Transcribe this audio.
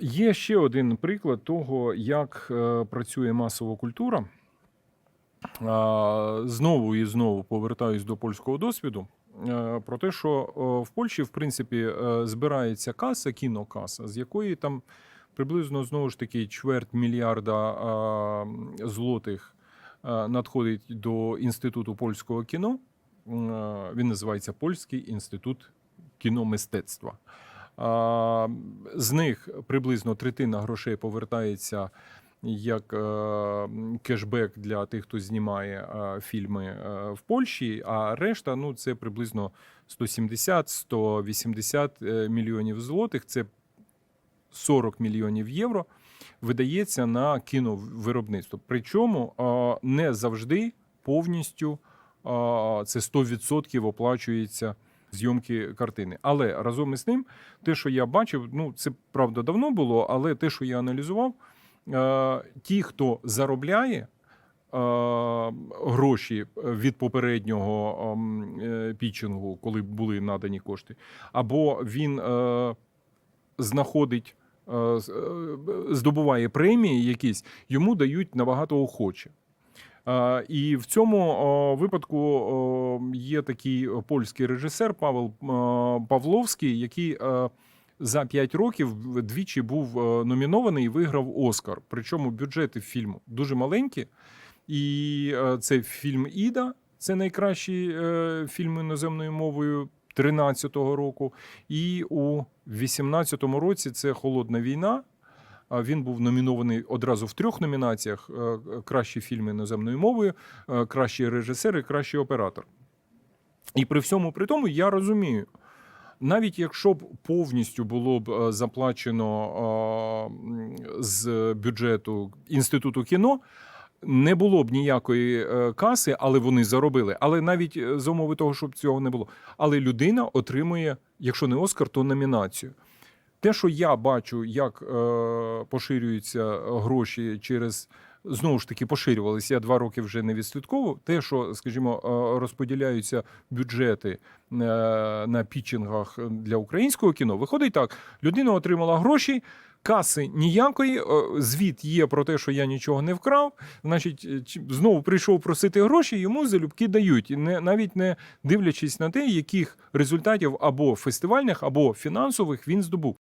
Є ще один приклад того, як е, працює масова культура. Знову і знову повертаюсь до польського досвіду. е, Про те, що в Польщі, в принципі, е, збирається каса, кінокаса, з якої там приблизно знову ж таки чверть мільярда злотих надходить до інституту польського кіно. Він називається Польський інститут кіномистецтва. З них приблизно третина грошей повертається як е, кешбек для тих, хто знімає е, фільми е, в Польщі, а решта ну, це приблизно 170-180 е, мільйонів злотих. Це 40 мільйонів євро видається на кіновиробництво. Причому не завжди повністю це 100% оплачується зйомки картини. Але разом із тим, те, що я бачив, ну це правда давно було, але те, що я аналізував, е, ті, хто заробляє. е, Гроші від попереднього ем, е, пітчингу, коли були надані кошти, або він знаходить, здобуває премії якісь, йому дають набагато охоче. І в цьому випадку є такий польський режисер Павел Павловський, який е, за 5 років двічі був е, номінований і виграв Оскар. Причому бюджети фільму дуже маленькі. І е, це фільм Іда, це найкращий е, фільм іноземною мовою 13-го року. І у 18-му році це Холодна війна. Він був номінований одразу в трьох номінаціях: е, кращий фільм іноземною мовою, е, кращий режисер і кращий оператор. І при всьому при тому я розумію, навіть якщо б повністю було б е, заплачено з бюджету інституту кіно. Не було б ніякої каси, але вони заробили. Але навіть за умови того, щоб цього не було. Але людина отримує, якщо не Оскар, то номінацію. Те, що я бачу, як е, поширюються гроші через знову ж таки поширювалися. Я два роки вже не відслідковував. Те, що, скажімо, е, розподіляються бюджети е, на пітчингах для українського кіно, виходить так: людина отримала гроші. Каси ніякої, е, звіт є про те, що я нічого не вкрав. Значить, е, знову прийшов просити гроші, йому залюбки дають, і не навіть не дивлячись на те, яких результатів або фестивальних, або фінансових він здобув.